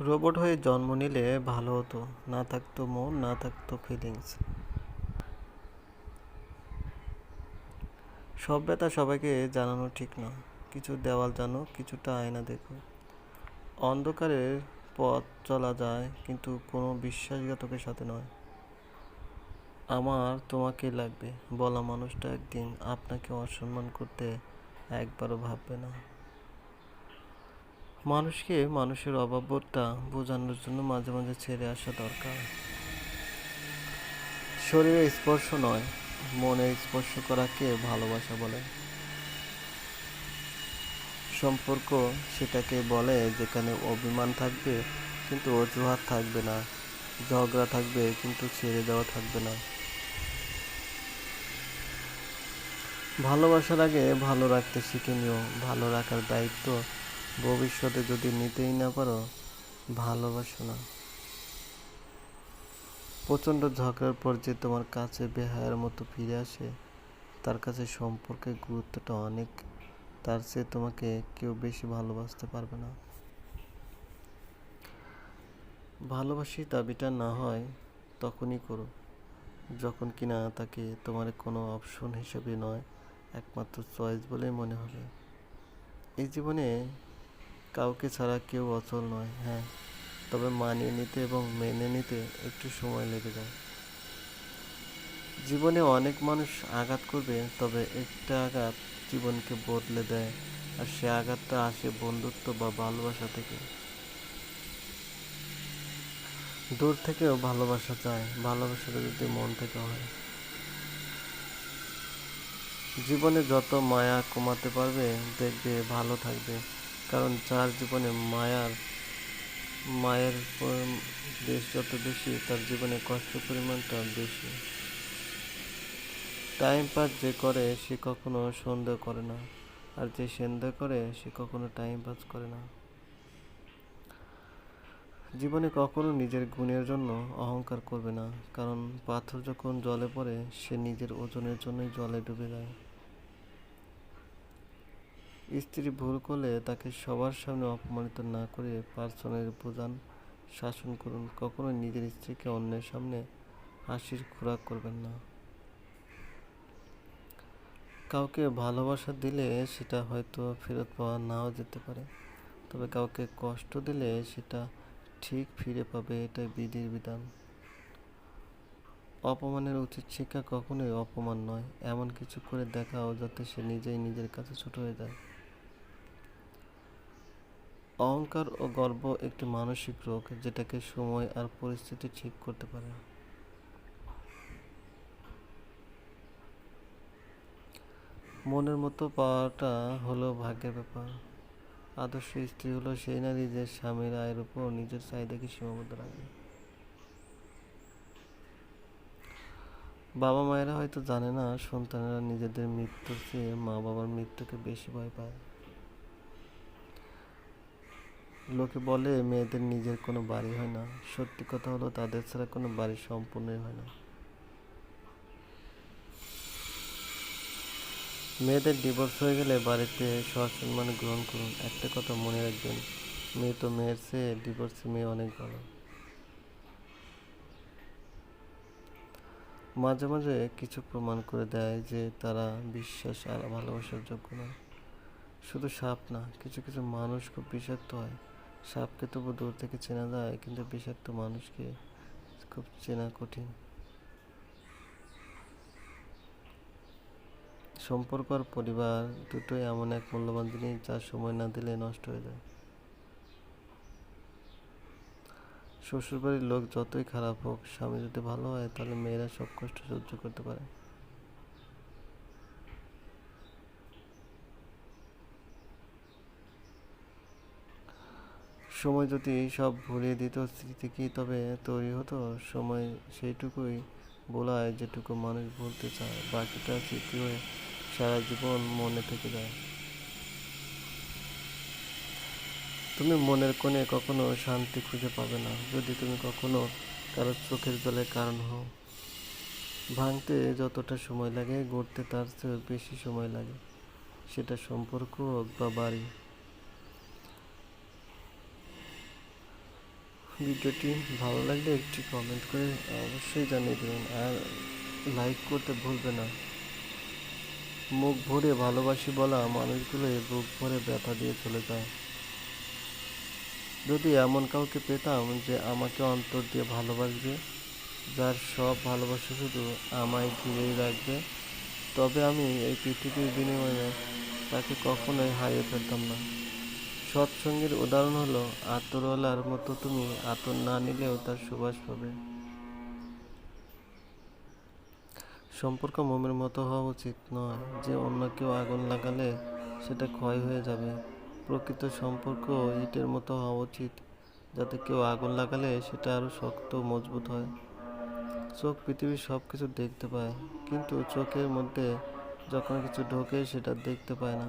Robot হয়ে জন্ম নিলে ভালো হতো। না থাকতো মন, না থাকতো ফিলিংস সব ব্যথা সবাইকে জানানো ঠিক না। কিছু দেওয়াল জানো, কিছুটা আয়না দেখো। অন্ধকারের পথ চলা যায়, কিন্তু কোনো বিশ্বাসঘাতকের সাথে নয়। আমার তোমাকে লাগবে। বলা মানুষটা একদিন আপনাকে অসম্মান করতে একবারও ভাববে না। মানুষকে মানুষের অভাববোধটা বোঝানোর জন্য মাঝে মাঝে ছেড়ে আসা দরকার। শরীরে স্পর্শ নয় মনে স্পর্শ করাকে ভালোবাসা বলে। সম্পর্ক সেটাকে বলে যেখানে অভিমান থাকবে কিন্তু অজুহাত থাকবে না, ঝগড়া থাকবে কিন্তু ছেড়ে দেওয়া থাকবে না। ভালোবাসার আগে ভালো রাখতে শিখে নিও, ভালো রাখার দায়িত্ব ভবিষ্যতে যদি নিতেই না পারো, ভালোবাসো না। প্রচণ্ড ঝগড়ার পর যে তোমার কাছে বেহায়ার মতো ফিরে আসে, তার কাছে সম্পর্কের গুরুত্বটা অনেক, তার চেয়ে তোমাকে কেউ বেশি ভালোবাসতে পারবে না। ভালোবাসি দাবিটা না হয়, তখনই করো। যখন কিনা তাকে তোমার কোনো অপশন হিসেবে নয়, একমাত্র চয়েস বলেই মনে হবে। এই জীবনে কাউকে ছাড়া কেউ অচল নয় হ্যাঁ। তবে মানিয়ে নিতে এবং মেনে নিতে একটু সময় লেগে যায়। জীবনে অনেক মানুষ আঘাত করবে, তবে একটা আঘাত জীবনকে বদলে দেয়, আর সে আঘাতটা আসে বন্ধুত্ব বা ভালোবাসা থেকে। দূর থেকেও ভালোবাসা চায়, ভালোবাসাটা যদি মন থেকে হয়। জীবনে যত মায়া কমাতে পারবে, দেখবে ভালো থাকবে। কারণ যার জীবনে মায়ার, মায়ের দেশ যত বেশি, তার জীবনে কষ্ট পরিমাণটা বেশি। টাইম পাস যে করে, সে কখনো সন্দেহ করে না। আর যে সন্দেহ করে, সে কখনো টাইম পাস করে না। জীবনে কখনো নিজের গুণের জন্য অহংকার করবে না। কারণ পাথর যখন জলে পড়ে, সে নিজের ওজনের জন্যই জলে ডুবে যায়। স্ত্রী ভুল করলে তাকে সবার সামনে অপমানিত না করে পার্সনের বোঝান শাসন করুন। কখনো নিজের স্ত্রীকে অন্যের সামনে হাসির খোরাক করবেন না। কাউকে ভালোবাসা দিলে সেটা হয়তো ফেরত পাওয়া নাও যেতে পারে, তবে কাউকে কষ্ট দিলে সেটা ঠিক ফিরে পাবে, এটাই বিধির বিধান। অপমানের উচিত শিক্ষা কখনোই অপমান নয়, এমন কিছু করে দেখাও যাতে সে নিজেই নিজের কাছে ছোট হয়ে যায়। অহংকার ও গর্ব একটি মানসিক রোগ যেটাকে সময় আর পরিস্থিতি ঠিক করতে পারে। মনের মতো পাওয়াটা হলো ভাগ্যের ব্যাপার। আদর্শ স্ত্রী হলো সেই নারী যে স্বামীর আয়ের উপর নিজের চাহিদাকে সীমাবদ্ধ রাখে। বাবা মায়েরা হয়তো জানে না, সন্তানেরা নিজেদের মৃত্যুর চেয়ে মা বাবার মৃত্যুকে বেশি ভয় পায়। লোকে বলে, মেয়েদের নিজের কোনো বাড়ি হয় না। সত্যি কথা হলো, তাদের ছাড়া কোনো বাড়ি সম্পূর্ণই হয় না। মেয়েদের ডিভোর্স হয়ে গেলে বাড়িতে সসম্মানে গ্রহণ করুন। একটা কথা মনে রাখবেন, মেয়ে তো মেয়ের চেয়ে ডিভোর্সে মেয়ে অনেক ভালো। মাঝে মাঝে কিছু প্রমাণ করে দেয় যে তারা বিশ্বাস আর ভালোবাসার যোগ্য না। শুধু সাপ না, কিছু কিছু মানুষ খুব বিষাক্ত হয়। সাপকে তবু দূর থেকে চেনা যায়, কিন্তু বিষাক্ত মানুষকে খুব চেনা কঠিন। সম্পর্ক আর পরিবার দুটোই এমন এক মূল্যবান জিনিস যা সময় না দিলে নষ্ট হয়ে যায়। শ্বশুরবাড়ির লোক যতই খারাপ হোক, স্বামী যদি ভালো হয়, তাহলে মেয়েরা সব কষ্ট সহ্য করতে পারে। সময় যদি সব ভুলিয়ে দিত স্মৃতি কি তবে তৈরি হতো? সময় সেইটুকুই বোলায় যেটুকু মানুষ বলতে চায়, বাকিটা স্মৃতি হয়ে সারা জীবন মনে থেকে যায়। তুমি মনের কোণে কখনো শান্তি খুঁজে পাবে না, যদি তুমি কখনো কারও চোখের জলের কারণ হও। ভাঙতে যতটা সময় লাগে, গড়তে তার চেয়ে বেশি সময় লাগে। সেটা সম্পর্ক হোক বা বাড়ি ভিডিওটি ভালো লাগলে একটি কমেন্ট করে অবশ্যই জানিয়ে দেবেন। আর লাইক করতে ভুলবে না। মুখ ভরে ভালোবাসি বলা মানুষগুলো বুক ভরে ব্যথা দিয়ে চলে যায়। যদি এমন কাউকে পেতাম যে আমাকে অন্তর দিয়ে ভালোবাসবে, যার সব ভালোবাসা শুধু আমায় ঘিরেই রাখবে, তবে আমি এই পৃথিবীর বিনিময়ে তাকে কখনোই হারিয়ে ফেলতাম না। সৎসঙ্গের উদাহরণ হলো, আতরওয়ালার মতো তুমি আতর না নিলেও তার সুবাস পাবে। সম্পর্ক মোমের মতো হওয়া উচিত নয়, যে অন্য কেউ আগুন লাগালে সেটা ক্ষয় হয়ে যাবে। প্রকৃত সম্পর্ক ইটের মতো হওয়া উচিত, যাতে কেউ আগুন লাগালে সেটা আরও শক্ত মজবুত হয়। চোখ পৃথিবীর সব কিছু দেখতে পায়, কিন্তু চোখের মধ্যে যখন কিছু ঢোকে সেটা দেখতে পায় না।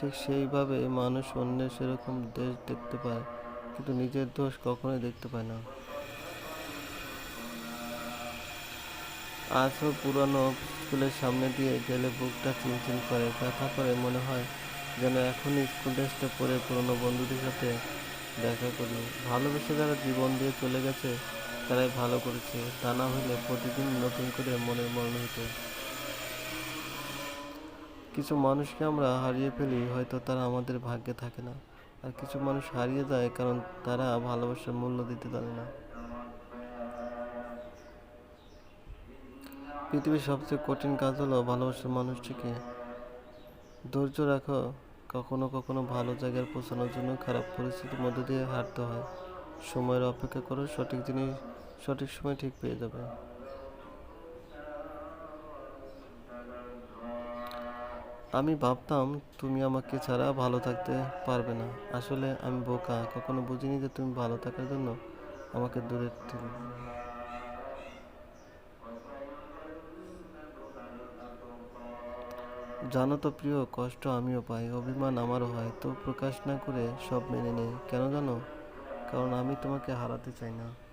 ঠিক সেইভাবে মানুষ অন্যের সেরকম দেশ দেখতে পায়, কিন্তু নিজের দোষ কখনোই দেখতে পায় না। আজও পুরানো স্কুলের সামনে দিয়ে গেলে বুকটা চিনচিন করে, ব্যথা করে মনে হয় যেন এখনই স্কুল ড্রেসটা পরে পুরনো বন্ধুদের সাথে দেখা করি। ভালোবেসে যারা জীবন দিয়ে চলে গেছে, তারাই ভালো করেছে, তা না হলে প্রতিদিন নতুন করে মনের মরণ হতো। কিছু মানুষকে আমরা হারিয়ে ফেলি, হয়তো তারা আমাদের ভাগ্যে থাকে না। আর কিছু মানুষ হারিয়ে যায় কারণ তারা ভালোবাসার মূল্য দিতে জানে না। পৃথিবীর সবচেয়ে কঠিন কাজ হলো ভালোবাসার মানুষটিকে ধৈর্য রাখো। কখনো কখনো ভালো জায়গায় পৌঁছানোর জন্য খারাপ পরিস্থিতির মধ্যে দিয়ে হাঁটতে হয়। সময়ের অপেক্ষা করো, সঠিক জিনিস, সঠিক সময় ঠিক পেয়ে যাবে। আমি ভাবতাম তুমি আমাকে ছাড়া ভালো থাকতে পারবে না। আসলে আমি বোকা, কখনো বুঝিনি যে তুমি ভালো থাকার জন্য আমাকে দূরে দিলে। জানো তো প্রিয়, কষ্ট আমিও পাই, অভিমান আমারও হয়, তো প্রকাশ না করে সব মেনে নেই। কেন জানো? কারণ আমি তোমাকে হারাতে চাই না।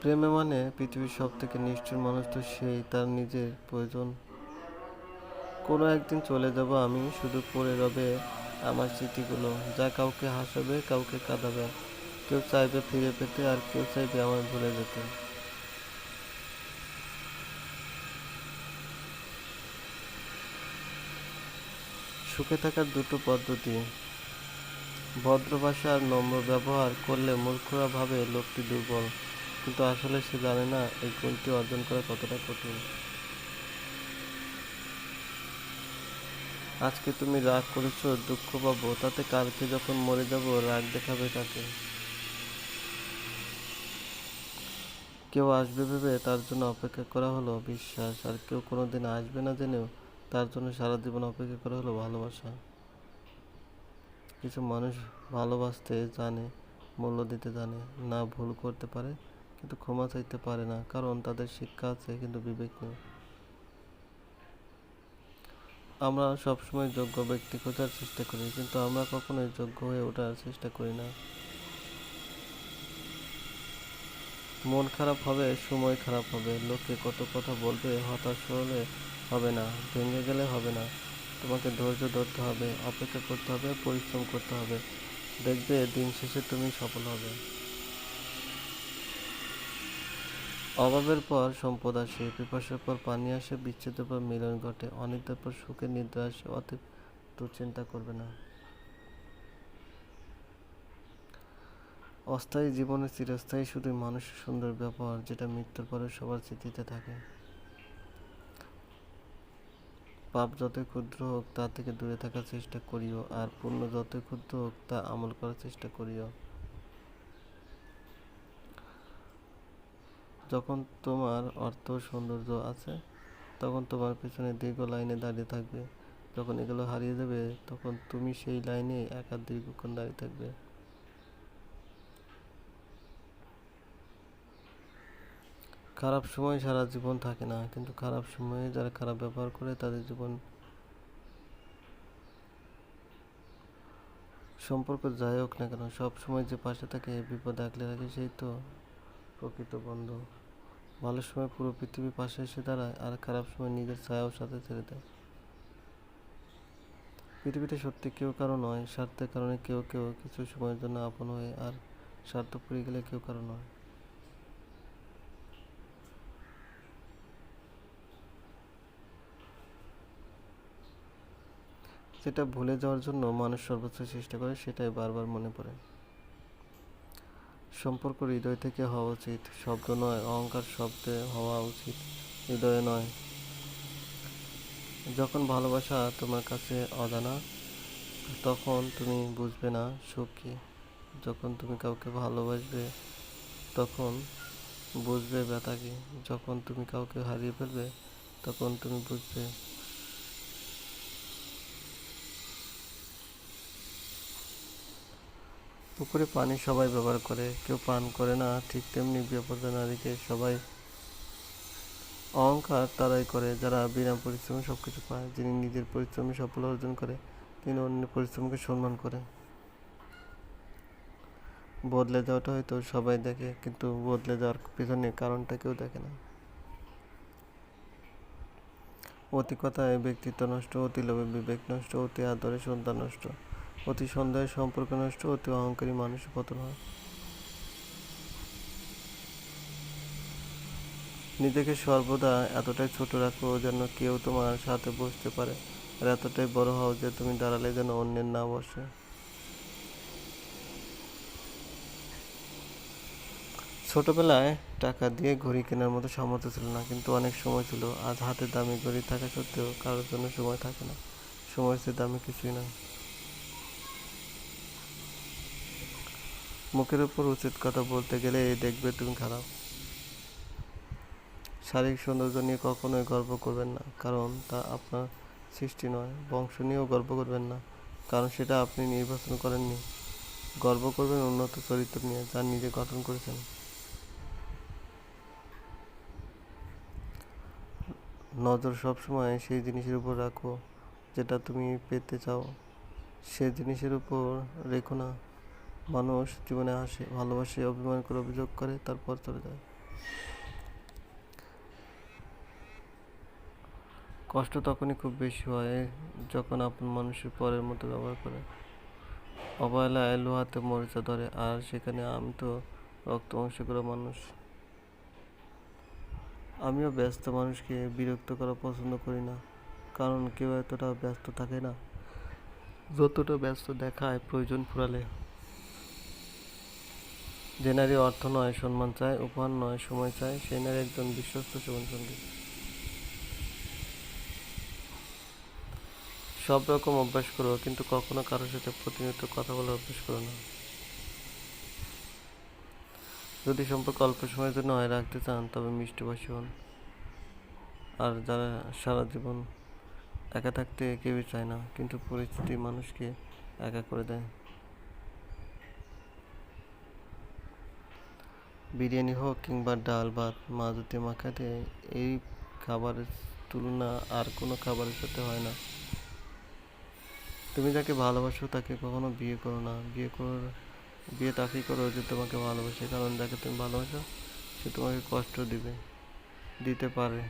প্রেমে মানে পৃথিবীর সব থেকে নিষ্ঠুর মানুষ তো সেই, তার নিজের প্রয়োজন। কোনো একদিন চলে যাব আমি শুধু পড়ে রবে আমার স্মৃতিগুলো। যা কাউকে হাসাবে, কাউকে কাঁদাবে। কেউ চাইবে ফিরে পেতে আর কেউ চাইবে আমার ভুলে যেতে। সুখে থাকার দুটো পদ্ধতি। ভদ্র ভাষা আর নম্র ব্যবহার করলে মূর্খরা ভাবে লোকটি দুর্বল। কিন্তু আসলে সে জানে না এই গুণটি অর্জন করা কতটা কঠিন। আজকে তুমি রাগ করেছ, দুঃখ পাবো, তাতে কালকে যখন মরে যাব, রাগ দেখাবে কাকে? কেউ আসবে ভেবে তার জন্য অপেক্ষা করা হলো বিশ্বাস, আর কেউ কোনোদিন আসবে না জেনেও তার জন্য সারা জীবন অপেক্ষা করা হলো ভালোবাসা। কিছু মানুষ ভালোবাসতে জানে, মূল্য দিতে জানে, না ভুল করতে পারে কিন্তু ক্ষমা চাইতে পারে না, কারণ তাদের শিক্ষা আছে কিন্তু বিবেক নেই। আমরা সবসময় যোগ্য ব্যক্তি খোঁজার চেষ্টা করি, কিন্তু আমরা কখনোই যোগ্য হয়ে ওঠার চেষ্টা করি না। মন খারাপ হবে, সময় খারাপ হবে, লোকে কত কথা বলবে, হতাশ হলে হবে না, ভেঙে গেলে হবে না। তোমাকে ধৈর্য ধরতে হবে, অপেক্ষা করতে হবে, পরিশ্রম করতে হবে। দেখবে দিন শেষে তুমি সফল হবে। অভাবের পর সম্পদ আসে, পিপাসার পর পানি আসে, বিচ্ছেদের পর মিলন ঘটে, অনিদ্রার পর সুখের নিদ্রা আসে, অতএব দুশ্চিন্তা করবে না। অস্থায়ী জীবনে চিরস্থায়ী শুধু মানুষের সুন্দর ব্যবহার, যেটা মৃত্যুর পরে সবার স্মৃতিতে থাকে। পাপ যতই ক্ষুদ্র হোক, তা থেকে দূরে থাকার চেষ্টা করিও, আর পুণ্য যতই ক্ষুদ্র হোক, তা আমল করার চেষ্টা করিও। যখন তোমার অর্থ সৌন্দর্য আছে, তখন তোমার পেছনে দীর্ঘ লাইনে দাঁড়িয়ে থাকবে। যখন এগুলো হারিয়ে যাবে, তখন তুমি সেই লাইনে একা দীর্ঘক্ষণ দাঁড়িয়ে থাকবে। খারাপ সময় সারা জীবন থাকে না, কিন্তু খারাপ সময়ে যারা খারাপ ব্যবহার করে, তাদের জীবন সম্পর্ক যাই হোক না কেন, সব সময় যে পাশে থাকে, বিপদ আগলে রাখে, সেই তো। প্রকৃত বন্ধু। ভালো সময় পুরো পৃথিবী পাশে এসে দাঁড়ায় আর খারাপ সময় নিজের ছায়াও সাথে ছেড়ে দেয়। পৃথিবীতে সত্যি কেউ কারও নয়, স্বার্থের কারণে কেউ কেউ কিছু সময়ের জন্য আপন হয়ে আর স্বার্থ পড়ে গেলে কেউ কারও নয়। যেটা ভুলে যাওয়ার জন্য মানুষ সর্বোচ্চ চেষ্টা করে সেটাই বারবার মনে পড়ে। সম্পর্ক হৃদয় থেকে হওয়া উচিত। শব্দ নয়, অহংকার শব্দে হওয়া উচিত। হৃদয়ে নয়। যখন ভালোবাসা তোমার কাছে অজানা, তখন তুমি বুঝবে না সুখ কী। যখন তুমি কাউকে ভালোবাসবে, তখন বুঝবে ব্যথা কী। যখন তুমি কাউকে হারিয়ে ফেলবে, তখন তুমি বুঝবে পুকুরে পানি সবাই ব্যবহার করে, কেউ পান করে না, ঠিক তেমনি বিপদে নারীকে সবাই অহংকার তারাই করে, যারা বিনা পরিশ্রমে সব কিছু পায়। যিনি নিজের পরিশ্রমে সফল অর্জন করে, তিনি অন্যের পরিশ্রমকে সম্মান করে বদলে যাওয়াটা হয়তো সবাই দেখে, কিন্তু বদলে যাওয়ার পিছনে কারণটা কেউ দেখে না। অতি কথায় ব্যক্তিত্ব নষ্ট, অতি লোভে বিবেক নষ্ট, অতি আদরে সন্তান নষ্ট। অতি সন্দেহে সম্পর্ক নষ্ট, অতি অহংকারী মানুষ পতন হয়। নিজেকে সর্বদা এতটাই ছোট রাখো যেন কেউ তোমার সাথে বসতে পারে আর এতটাই বড় হও যে তুমি দাঁড়ালে যেন অন্যের না বসে ছোটবেলায় টাকা দিয়ে ঘড়ি কেনার মতো সামর্থ্য ছিল না, কিন্তু অনেক সময় ছিল। আজ হাতে দামি ঘড়ি থাকা সত্ত্বেও কারোর জন্য সময় থাকে না। সময় চেয়ে দামি কিছুই না মুখের উপর উচিত কথা বলতে গেলে দেখবে তুমি খারাপ। শারীরিক সৌন্দর্য নিয়ে কখনোই গর্ব করবেন না, কারণ তা আপনার সৃষ্টি নয়, বংশ নিয়েও গর্ব করবেন না, কারণ সেটা আপনি নির্বাচন করেননি। গর্ব করবেন উন্নত চরিত্র নিয়ে, যা নিজে গঠন করেছেন। নজর সবসময় সেই জিনিসের উপর রাখো, যেটা তুমি পেতে চাও। সে জিনিসের উপর রেখো না। মানুষ জীবনে আসে ভালোবাসে, অভিমান করে অভিযোগ করে, তারপর চলে যায়। কষ্ট তখনই খুব বেশি হয় যখন আপন মানুষের পরের মতো ব্যবহার করে। অবহেলায় লোহাতে মরিচা ধরে, আর সেখানে আমি তো রক্ত অংশ করা মানুষ। আমিও ব্যস্ত মানুষকে বিরক্ত করা পছন্দ করি না, কারণ কেউ এতটা ব্যস্ত থাকে না। যতটা ব্যস্ত দেখায় প্রয়োজন ফুরালে। যে নারী অর্থ নয়, সম্মান চায়, উপহার নয়, সময় চায়, সেই নারী একজন বিশ্বস্ত জীবনসঙ্গী। সব রকম অভ্যাস করো কিন্তু কখনো কারোর সাথে প্রতিনিয়ত কথা বলার অভ্যাস করো না। যদি সম্পর্ক অল্প সময়ের জন্য হয়, রাখতে চান, তবে মিষ্টি মিষ্টভাষী হন। আর যারা সারা জীবন একা থাকতে কেউই চায় না, কিন্তু পরিস্থিতি মানুষকে একা করে দেয়। বিরিয়ানি হোক কিংবা ডাল ভাত মা যদি মাখাতে এই খাবারের তুলনা আর কোনো খাবারের সাথে হয় না। তুমি যাকে ভালোবাসো তাকে কখনো বিয়ে করো না। বিয়ে করার, বিয়ে তাকেই করো যে তোমাকে ভালোবাসে। কারণ যাকে তুমি ভালোবাসো, সে তোমাকে কষ্ট দিবে, দিতে পারে।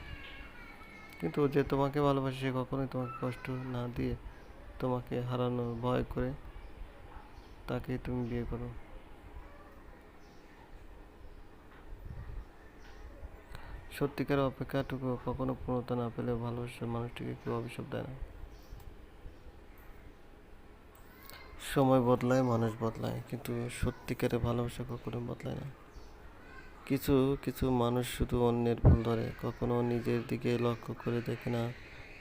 কিন্তু যে তোমাকে ভালোবাসে, সে কখনোই তোমাকে কষ্ট না দিয়ে তোমাকে হারানোর ভয় করে তাকে তুমি বিয়ে করো। সত্যিকার অপেক্ষাটুকু কখনো পূর্ণতা না পেলে ভালোবাসার মানুষটিকে কেউ অভিশাপ দেয় না। সময় বদলায়, মানুষ বদলায়, কিন্তু সত্যিকারের ভালোবাসা কখনো বদলায় না। কিছু কিছু মানুষ শুধু অন্যের ভুল ধরে, কখনো নিজের দিকে লক্ষ্য করে দেখে না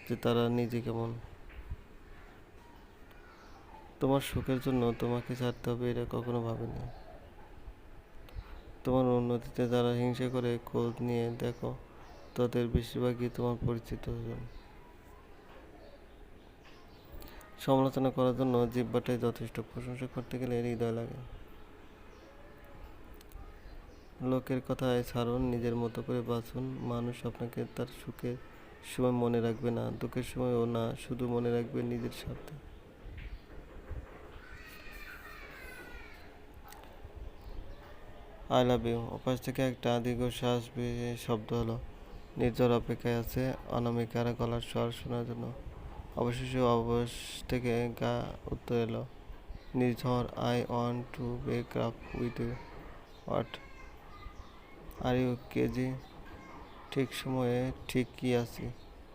যে তারা নিজে কেমন। তোমার সুখের জন্য তোমাকে ছাড়তে হবে এটা কখনো ভাবেনি। তোমার উন্নতিতে যারা হিংসা করে খোঁজ নিয়ে, দেখো, তাদের বেশিরভাগই তোমার পরিচিত জন। সমালোচনা করার জন্য জিব্বাটাই যথেষ্ট। প্রশংসা করতে গেলে হৃদয় লাগে। লোকের কথায় ছাড়ুন, নিজের মতো করে বাঁচুন। মানুষ আপনাকে তার সুখের সময় মনে রাখবে না, দুঃখের সময়ও না, শুধু মনে রাখবে নিজের স্বার্থে। আই লাভ ইউ ওপাশ থেকে একটা দীর্ঘশ্বাস শব্দ হলো। নির্জর অপেক্ষায় আছে অনামিকার গলার স্বর শোনার জন্য। অবশেষে অবশ থেকে গা উত্তর এলো। Nirjhar I want to break up with you what are you KG ঠিক সময়ে ঠিকই আছি?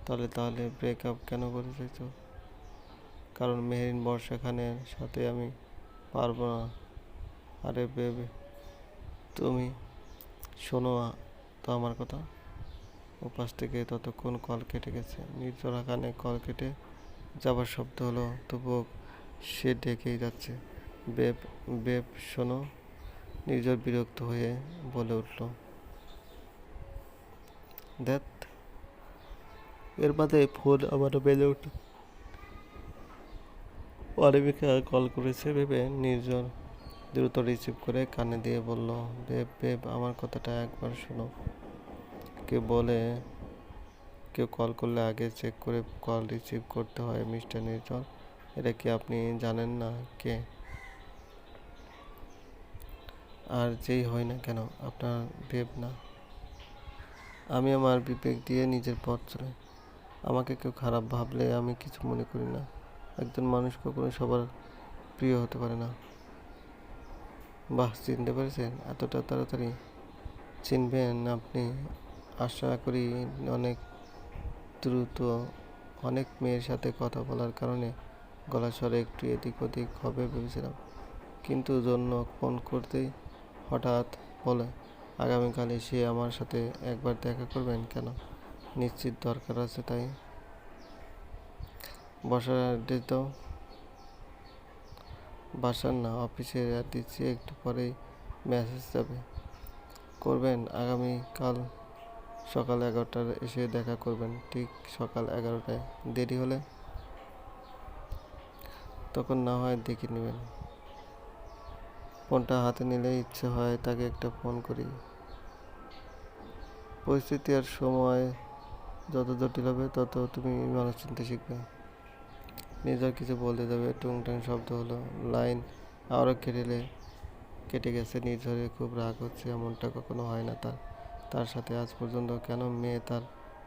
তাহলে তাহলে ব্রেক আপ কেন করে চাইছো? কারণ মেহরিন বর্ষা খানের সাথে আমি পারব না। আরে বেবে তুমি শোনো তো আমার কথা। ওপাশ থেকে ততক্ষণ কল কেটে গেছে। নির্জরা কানে কল কেটে যাবার শব্দ হলো, তবুও সে ডেকেই যাচ্ছে। বেব বেব, শোনো। নির্জর বিরক্ত হয়ে বলে উঠল, দেখ, এর বাদে ফোন আবারও বেজে উঠল। অরেবিকা কল করেছে ভেবে নির্জন দ্রুত রিসিভ করে কানে দিয়ে বলল, বেব বেব, আমার কথাটা একবার শোনো। কেউ বলে, কেউ কল করলে আগে চেক করে কল রিসিভ করতে হয়, মিস্টার নির্জন। এটা কি আপনি জানেন না কে? আর যেই হয় না কেন, আপনার বেব না। আমি আমার বিবেক দিয়ে নিজের পথ চলে। আমাকে কেউ খারাপ ভাবলে আমি কিছু মনে করি না। একজন মানুষ কখনো সবার প্রিয় হতে পারে না। বাহ, চিনতে পেরেছেন। এতটা তাড়াতাড়ি চিনবেন আপনি। আশা করি অনেক দ্রুত অনেক মেয়ের সাথে কথা বলার কারণে গলা স্বরে একটু এদিক ওদিক হবে ভেবেছিলাম। কিন্তু জন্য ফোন করতেই হঠাৎ বলে, আগামীকাল এসে আমার সাথে একবার দেখা করবেন কেন? নিশ্চিত দরকার আছে তাই। বসার দাও বাসার না অফিসের দিচ্ছি, একটু পরেই মেসেজ যাবে। করবেন আগামীকাল সকাল এগারোটার এসে দেখা করবেন, ঠিক সকাল এগারোটায়। দেরি হলে তখন না হয় দেখে নেবেন। ফোনটা হাতে নিলে ইচ্ছে হয় তাকে একটা ফোন করি। পরিস্থিতি আর সময় যত জটিল হবে তত তুমি মানুষ চিনতে শিখবে। নিজের কিছু বলতে যাবে টুংটাং শব্দ হলো, লাইন আরও কেটেলে, কেটে গেছে নির্ঝরে খুব রাগ হচ্ছে, এমনটা কখনো হয় না তার। তার সাথে আজ পর্যন্ত কেন মেয়ে তার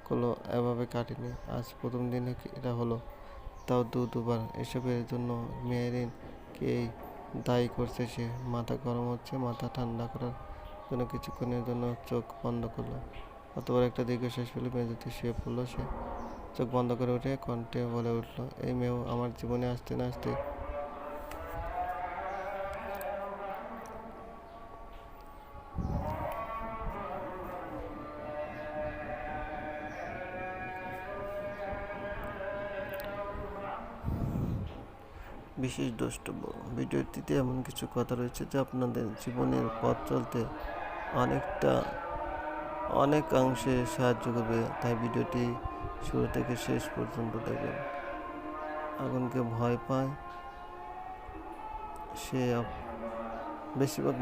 কোনো এভাবে কাটেনি? আজ প্রথম দিনে এটা হলো। তাও দু দুবার এসবের জন্য মেয়ের মেয়েরিনকেই দায়ী করছে সে? মাথা গরম হচ্ছে, মাথা ঠান্ডা করার জন্য কিছুক্ষণের জন্য চোখ বন্ধ করল। অতবার একটা দীর্ঘশ্বাস ফেলে মেঝেতে শুয়ে পড়ল সে। চোখ বন্ধ করে উঠে কণ্ঠে বলে উঠল, এই মেয়েও আমার জীবনে আসতে না আসতে বিশেষ দ্রষ্টব্য ভিডিওটিতে এমন কিছু কথা রয়েছে যা আপনাদের জীবনের পথ চলতে অনেকটা, অনেকাংশে সাহায্য করবে। তাই ভিডিওটি শুরু থেকে শেষ পর্যন্ত দেখেন। আগুনকে ভয় পায়। সে বেশিরভাগ